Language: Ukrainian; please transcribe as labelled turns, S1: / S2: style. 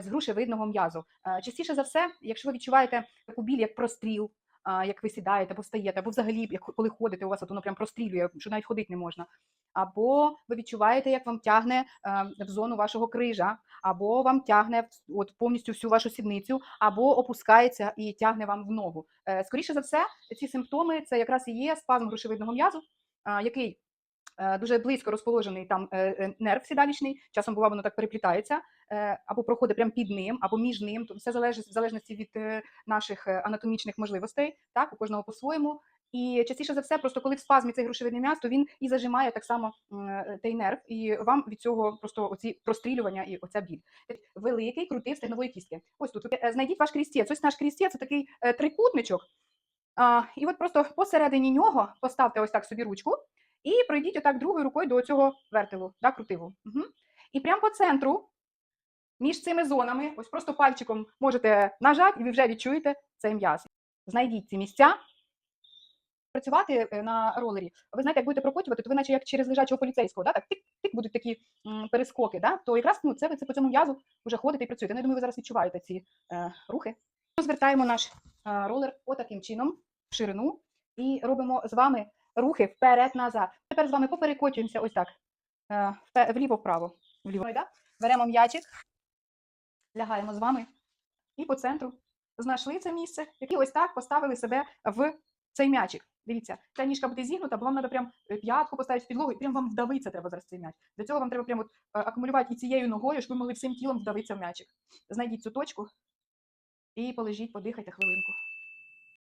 S1: з грушевидного м'язу. Е, Частіше за все, якщо ви відчуваєте таку біль, як простріл, як ви сідаєте або встаєте, або взагалі, як коли ходите, у вас от воно прям прострілює, що навіть ходити не можна. Або ви відчуваєте, як вам тягне е, в зону вашого крижа, або вам тягне от повністю всю вашу сідницю, або опускається і тягне вам в ногу. Е, Скоріше за все, ці симптоми це якраз і є спазм грушевидного м'язу, який е, дуже близько розположений там е, е, нерв сідалічний, часом буває воно так переплітається, е, або проходить прямо під ним, або між ним. То все залежить в залежності від е, наших е, анатомічних можливостей, так у кожного по-своєму. І частіше за все, просто коли в спазмі цей грушевидний м'яз, то він і зажимає так само е, той нерв, і вам від цього просто оці прострілювання і оця біль. Великий крутий стегнової кістки. Ось тут е, знайдіть ваш крістець. Ось наш крістець це такий е, трикутничок. І от просто посередині нього поставте ось так собі ручку і пройдіть отак другою рукою до цього вертелу, да, крутиву. Угу. І прямо по центру, між цими зонами, ось просто пальчиком можете нажати, і ви вже відчуєте цей м'яз. Знайдіть ці місця. Працювати е, на ролері, ви знаєте, як будете прокотувати, то ви наче як через лежачого поліцейського, да? так тик-тик будуть такі м, перескоки, да? то якраз ну, це ви це по цьому м'язу вже ходите і працюєте. Ну, я думаю, ви зараз відчуваєте ці е, рухи. Розвертаємо наш е, ролер отаким чином в ширину і робимо з вами рухи вперед-назад. Тепер з вами поперекочуємося ось так. е, Вліво-вправо. Вліво. Беремо м'ячик, лягаємо з вами і по центру знайшли це місце, і ось так поставили себе в цей м'ячик. Дивіться, ця ніжка буде зігнута, бо вам треба прям е, п'ятку поставити в підлогу, і прям вам вдавитися треба зараз цей м'яч. Для цього вам треба прям от, е, акумулювати і цією ногою, щоб ви могли всім тілом вдавитися в м'ячик. Знайдіть цю точку і полежіть, подихайте хвилинку.